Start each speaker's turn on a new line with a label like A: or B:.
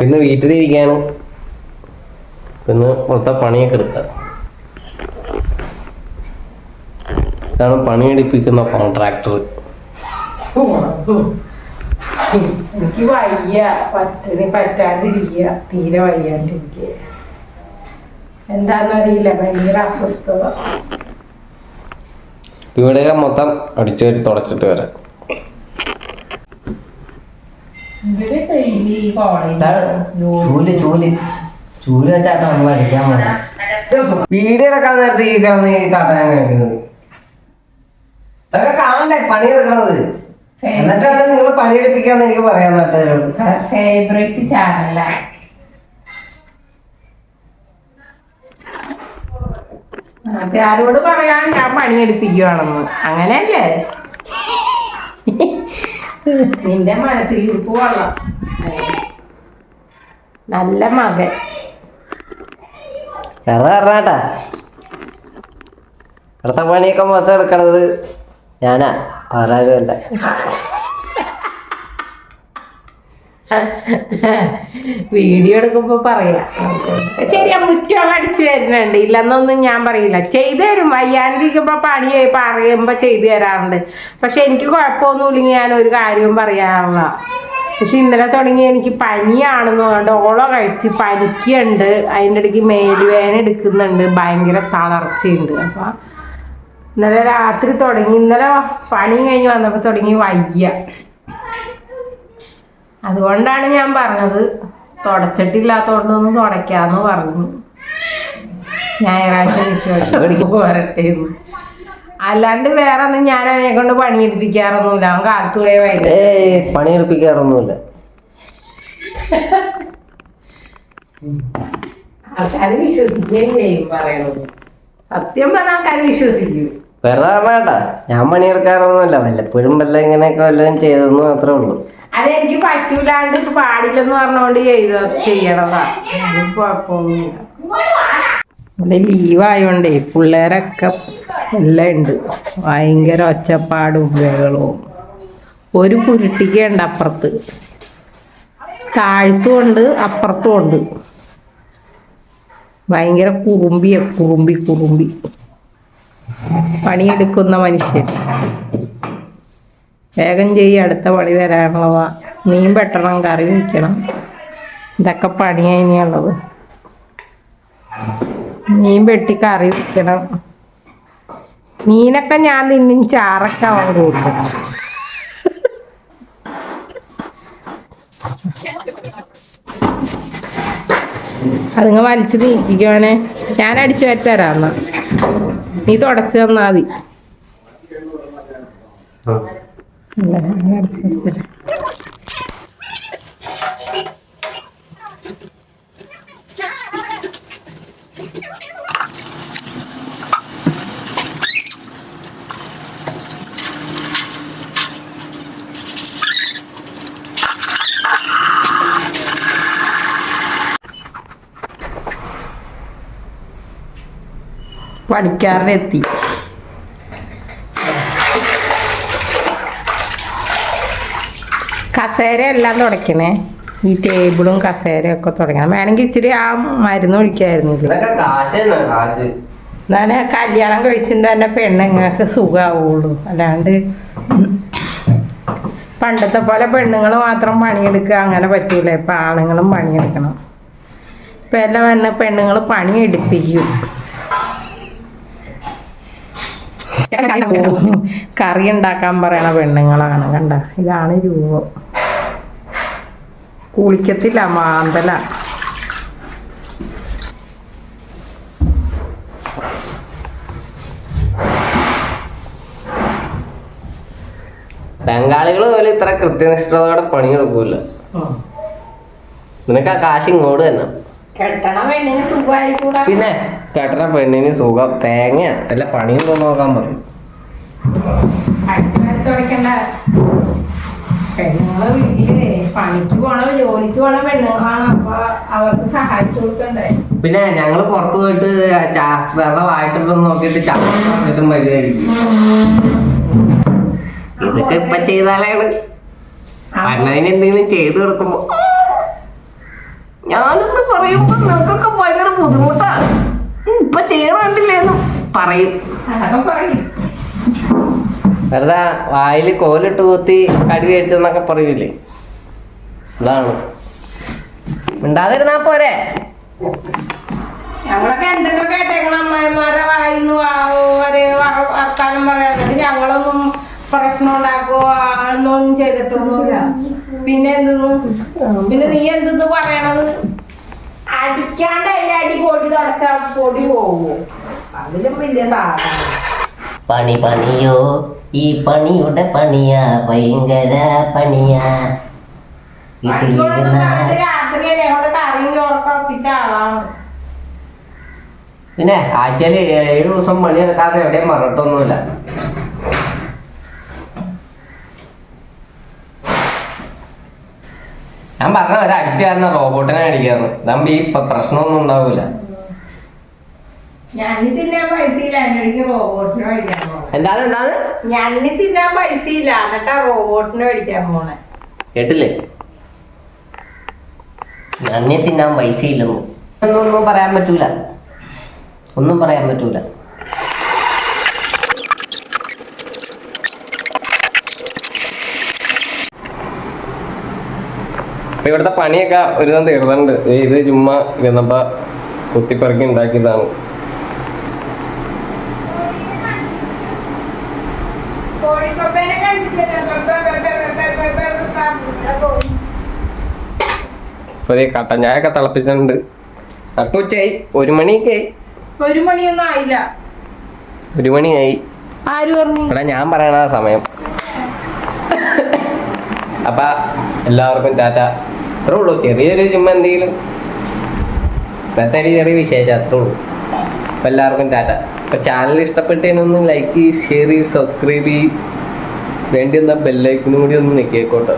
A: പിന്നെ വീട്ടിലിരിക്കാണ് പിന്നെ പുറത്തെ പണിയൊക്കെ എടുത്ത. ഇതാണ് പണിയെടുപ്പിക്കുന്ന കോൺട്രാക്ടർ
B: എനിക്ക് വയ്യ. പറ്റിന് പറ്റാണ്ടിരിക്കുക. തീരെ വയ്യാണ്ടിരിക്കുക. എന്താന്നറിയില്ല ഭയങ്കര അസ്വസ്ഥത.
A: ഇവിടെയൊക്കെ മൊത്തം അടിച്ചു തുടച്ചിട്ട് വരാം.
C: ചൂൽ ചൂൽ ചൂൽ വെച്ചാട്ടോ നമ്മൾ അടിക്കാൻ വീഡിയോ എടുക്കാൻ നേരത്തെ ഈ കിടന്ന് ഈ കാട്ടാൻ കഴിക്കുന്നത് അതൊക്കെ കാണണ്ടേ? പണിയെടുക്കണത്. എന്നിട്ടാണ് നിങ്ങൾ പണിയെടുപ്പിക്കാന്ന് എനിക്ക് പറയാൻ നാട്ടുകാരോട്
B: ഫേവറേറ്റ് ചാനലാ നാട്ടുകാരോട് പറയാൻ ഞാൻ പണിയെടുപ്പിക്കുവാണെന്ന്. അങ്ങനെയല്ലേ? നിന്റെ മനസ്സിൽ ഇരിപ്പ് കൊള്ളാം. നല്ല മകൻ.
C: വെറുതെ പറഞ്ഞാട്ടാ അടുത്ത പണിയൊക്കെ മൊത്തം എടുക്കണത് ഞാനാ. ആരാരും അല്ല.
B: വീഡിയോ എടുക്കുമ്പോൾ പറയാം. ആ മുറ്റം അടിച്ചു വരുന്നുണ്ട് ഇല്ലെന്നൊന്നും ഞാൻ പറയില്ല. ചെയ്തു തരും. വയ്യാണ്ടിരിക്കുമ്പോ പണി പറയുമ്പോൾ ചെയ്തു തരാറുണ്ട്. പക്ഷെ എനിക്ക് കുഴപ്പമൊന്നുമില്ലെങ്കിൽ ഞാൻ ഒരു കാര്യവും പറയാറില്ല. പക്ഷെ ഇന്നലെ തുടങ്ങി എനിക്ക് പനിയാണെന്ന് പറഞ്ഞിട്ട് ഓളോ കഴിച്ച് പനിക്കുണ്ട്. അതിന്റെ ഇടയ്ക്ക് മേലുവേന എടുക്കുന്നുണ്ട്. ഭയങ്കര തളർച്ചയുണ്ട്. അപ്പം ഇന്നലെ രാത്രി തുടങ്ങി. ഇന്നലെ പണി കഴിഞ്ഞ് വന്നപ്പോൾ തുടങ്ങി വയ്യ. അതുകൊണ്ടാണ് ഞാൻ പറഞ്ഞത്. തുടച്ചിട്ടില്ലാത്തോണ്ടൊന്ന് തുടയ്ക്കാന്ന് പറഞ്ഞു. ഞായറാഴ്ച പോരട്ടെ എന്ന് അല്ലാണ്ട് വേറെ ഒന്നും ഞാൻ അതിനെ കൊണ്ട് പണിയെടുപ്പിക്കാറൊന്നുമില്ല അവൻ കാലത്ത് പോയ വൈകി
C: ഏയ് പണിയെടുപ്പിക്കാറൊന്നുമില്ല
B: ആൾക്കാർ വിശ്വസിക്കുകയും ചെയ്യും പറയണത് സത്യം പറഞ്ഞ ആൾക്കാർ വിശ്വസിക്കും.
C: വെറുതെ പറഞ്ഞാട്ടാ ഞാൻ പണിയെടുക്കാറൊന്നുമില്ല. വല്ലപ്പോഴും വല്ല ഇങ്ങനെയൊക്കെ വല്ലതും ചെയ്തെന്ന് മാത്രമേ ഉള്ളൂ.
B: അതെനിക്ക് പറ്റൂലാണ്ട് ഇപ്പൊ പാടില്ലെന്ന് പറഞ്ഞുകൊണ്ട് ചെയ്ത ചെയ്യണതാ. കുഴപ്പമൊന്നുമില്ല. ഇവിടെ ലീവായോണ്ടേ പിള്ളേരൊക്കെ എല്ലാം ഉണ്ട്. ഭയങ്കര ഒച്ചപ്പാടും ബഹളവും. ഒരു കുരുട്ടിക്കുണ്ട് അപ്പുറത്ത്. താഴ്ത്തും ഉണ്ട് അപ്പുറത്തും ഉണ്ട്. ഭയങ്കര കുറുമ്പിയ കുറുമ്പി കുറുമ്പി. പണിയെടുക്കുന്ന മനുഷ്യൻ. വേഗം ചെയ്യും അടുത്ത പണി തരാനുള്ളതാ. മീൻ പെട്ടണം കറി വയ്ക്കണം ഇതൊക്കെ പണിയാ ഇനിയുള്ളത്. മീൻ വെട്ടി കറി വയ്ക്കണം മീനൊക്കെ ഞാൻ തിന്നും ചാറൊക്കെ അവൻ കൂട്ടും അതുങ്ങ വലിച്ചു നീക്കിക്കോനെ ഞാൻ അടിച്ചു വരത്തരാന്ന് നീ തുടച്ചു തന്നാ മതി. ഇല്ല, ഞാൻ അടിച്ചു വരത്തരാം പണിക്കാരനെത്തി കസേര എല്ലാം തുടക്കണേ. ഈ ടേബിളും കസേരയും ഒക്കെ തുടങ്ങണം. വേണമെങ്കിൽ ഇച്ചിരി ആ മരുന്ന് ഒഴിക്കായിരുന്നു എന്നാണ് കല്യാണം കഴിച്ചിട്ട് തന്നെ പെണ്ണുങ്ങൾക്ക് സുഖമാവുള്ളൂ അല്ലാണ്ട് പണ്ടത്തെ പോലെ പെണ്ണുങ്ങൾ മാത്രം പണിയെടുക്കുക അങ്ങനെ പറ്റൂല. ഇപ്പം ആണുങ്ങളും പണിയെടുക്കണം. ഇപ്പം എല്ലാം വന്ന് പെണ്ണുങ്ങൾ പണിയെടുപ്പിക്കും. കറി ഉണ്ടാക്കാൻ പറയണ പെണ്ണുങ്ങളാണ് കണ്ട. ഇതാണ് രൂപം. കുളിക്കത്തില്ല മാന്തല.
A: ബംഗാളികൾ പോലെ ഇത്ര കൃത്യനിഷ്ഠതയോടെ പണിയെടുക്കൂല. നിനക്ക് ആ കാശ് ഇങ്ങോട്ട് തന്നെ
B: കെട്ടണ പെണ്ണിന് സുഖമായിക്കൂടാ
A: പിന്നെ കെട്ടണ പെണ്ണിന് സുഖം. തേങ്ങ അല്ല പണിയും തോന്നു നോക്കാൻ പറയും.
B: അടിച്ചുവാരി തുടയ്ക്കണ്ട പെണ്ണുങ്ങളെ വീട്ടിൽ പണിക്ക് പോണോ ജോലിക്ക് പോണോ പെണ്ണുങ്ങളാണ് അപ്പൊ അവർക്ക് സഹായിച്ചു കൊടുക്കണ്ടേ?
A: പിന്നെ ഞങ്ങൾ പുറത്തു പോയിട്ട് വെള്ളം വായിട്ടിട്ടൊന്ന് നോക്കിയിട്ട് ചാട്ടും വരുമായിരിക്കും ഇതൊക്കെ ഇപ്പൊ ചെയ്താലാണ്. പറഞ്ഞതിന് എന്തെങ്കിലും ചെയ്തു കൊടുക്കുമ്പോ. ഞാനൊന്ന് പറയുമ്പോ നിങ്ങൾക്കൊക്കെ ഭയങ്കര ബുദ്ധിമുട്ടാ. ഇപ്പൊ ചെയ്യണില്ലേന്ന് പറയും.
B: അതൊക്കെ പറയും.
A: വെറുതെ വായിൽ കോലിട്ട് കൂത്തി കടി മേടിച്ചെന്നൊക്കെ പറയൂലേ? അതാണ്. ഉണ്ടാതിരുന്നാ പോരെ?
B: ഞങ്ങളൊക്കെ എന്തൊക്കെ കേട്ടേക്കണം. അമ്മായിമാരെ വായിന്ന് വർത്താനം പറയാൻ. ഞങ്ങളൊന്നും പ്രശ്നം എന്നൊന്നും ചെയ്തിട്ടൊന്നുമില്ല. പിന്നെ എന്തെന്ന്? പിന്നെ നീ എന്തെന്ന് പറയണത്? അടിക്കാണ്ട് അതിന്റെ അടി പൊടി തുടച്ചാൽ പൊടി പോവോ. അതിലും വലിയ സാധനം.
A: പണി പണിയോ? ഈ പണിയുടെ പണിയാ ഭയങ്കര പണിയാ. പിന്നെ ആഴ്ചയിൽ ഏഴ് ദിവസം പണി എടുക്കാതെ എവിടെയും മറട്ടൊന്നുമില്ല ഞാൻ പറഞ്ഞ ഒരാഴ്ച കാരണം റോബോട്ടിനെ അടിക്കാന്ന് നമ്മ ഈ പ്രശ്നമൊന്നും ഉണ്ടാവൂല
B: ഞാൻ തിന്നാൻ പൈസ റോബോട്ടിനെ പോണെ.
A: എന്താണ് എന്താണ്
B: ഞണ്ണി തിന്നാൻ പൈസ ഇല്ല എന്നിട്ടാ റോബോട്ടിനെ മേടിക്കാൻ പോണേ.
A: കേട്ടില്ലേ? ഞണ്ണി തിന്നാൻ പൈസ ഇല്ലെന്ന് ഒന്നും പറയാൻ പറ്റൂല. ഒന്നും പറയാൻ പറ്റൂല.
C: ഇവിടുത്തെ പണിയൊക്കെ ഒരു ദിവസം തീർന്നിട്ടുണ്ട്. ഇത് ചുമ്മാ ഇരുന്നപ്പോ കുത്തിപ്പറക്കി ഉണ്ടാക്കിയതാണ്. ചായ ഒക്കെ തിളപ്പിച്ചിട്ടുണ്ട്. നട്ടുച്ചായി ഒരു മണിയൊക്കെ ആയി.
B: ഒരു മണിയൊന്നും ആയില്ല.
C: ഒരു മണിയായി.
B: ആര് പറഞ്ഞു?
C: എടാ ഞാൻ പറയണ സമയം. അപ്പ എല്ലാവർക്കും ടാറ്റ. അത്രേ ഉള്ളൂ. ചെറിയൊരു ചുമ്മാ എന്തെങ്കിലും. ഇന്നത്തെ ഒരു ചെറിയ വിശേഷം അത്രേ ഉള്ളൂ. അപ്പൊ എല്ലാവർക്കും ടാറ്റ. അപ്പൊ ചാനൽ ഇഷ്ടപ്പെട്ടതിനൊന്ന് ലൈക്ക് ചെയ്യ് ഷെയർ ചെയ്ത് സബ്സ്ക്രൈബ് ചെയ്യ് വേണ്ടി എന്നാ ബെല്ലൈക്കനും കൂടി ഒന്ന് നിൽക്കേക്കോട്ടെ